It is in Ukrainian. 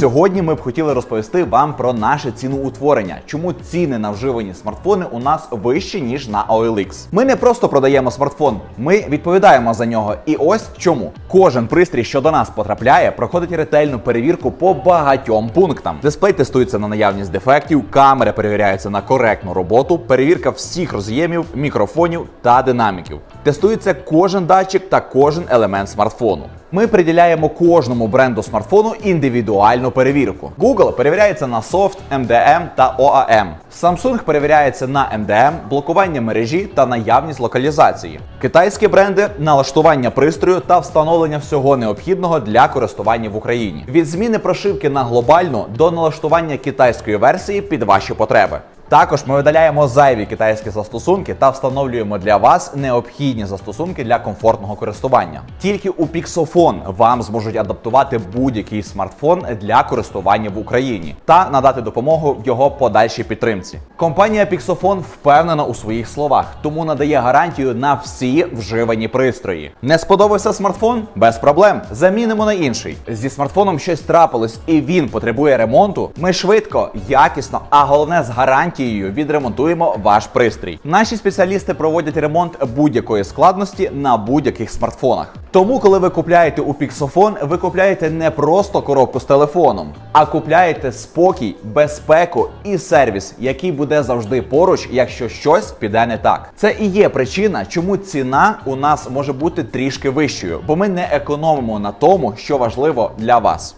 Сьогодні ми б хотіли розповісти вам про наше ціноутворення, чому ціни на вживані смартфони у нас вищі ніж на OLX. Ми не просто продаємо смартфон, ми відповідаємо за нього. І ось чому кожен пристрій, що до нас потрапляє, проходить ретельну перевірку по багатьом пунктам. Дисплей тестується на наявність дефектів, камери перевіряються на коректну роботу, перевірка всіх роз'ємів, мікрофонів та динаміків. Тестується кожен датчик та кожен елемент смартфону. Ми приділяємо кожному бренду смартфону індивідуальну перевірку. Google перевіряється на софт, MDM та OAM. Samsung перевіряється на MDM, блокування мережі та наявність локалізації. Китайські бренди налаштування пристрою та встановлення всього необхідного для користування в Україні. Від зміни прошивки на глобальну до налаштування китайської версії під ваші потреби. Також ми видаляємо зайві китайські застосунки та встановлюємо для вас необхідні застосунки для комфортного користування. Тільки у Pixofon вам зможуть адаптувати будь-який смартфон для користування в Україні та надати допомогу в його подальшій підтримці. Компанія Pixofon впевнена у своїх словах, тому надає гарантію на всі вживані пристрої. Не сподобався смартфон? Без проблем. Замінимо на інший. Зі смартфоном щось трапилось і він потребує ремонту. Ми швидко, якісно, а головне з гарантією відремонтуємо ваш пристрій. Наші спеціалісти проводять ремонт будь-якої складності на будь-яких смартфонах. Тому, коли ви купляєте у Pixofon, ви купляєте не просто коробку з телефоном, а купляєте спокій, безпеку і сервіс, який буде завжди поруч, якщо щось піде не так. Це і є причина, чому ціна у нас може бути трішки вищою, бо ми не економимо на тому, що важливо для вас.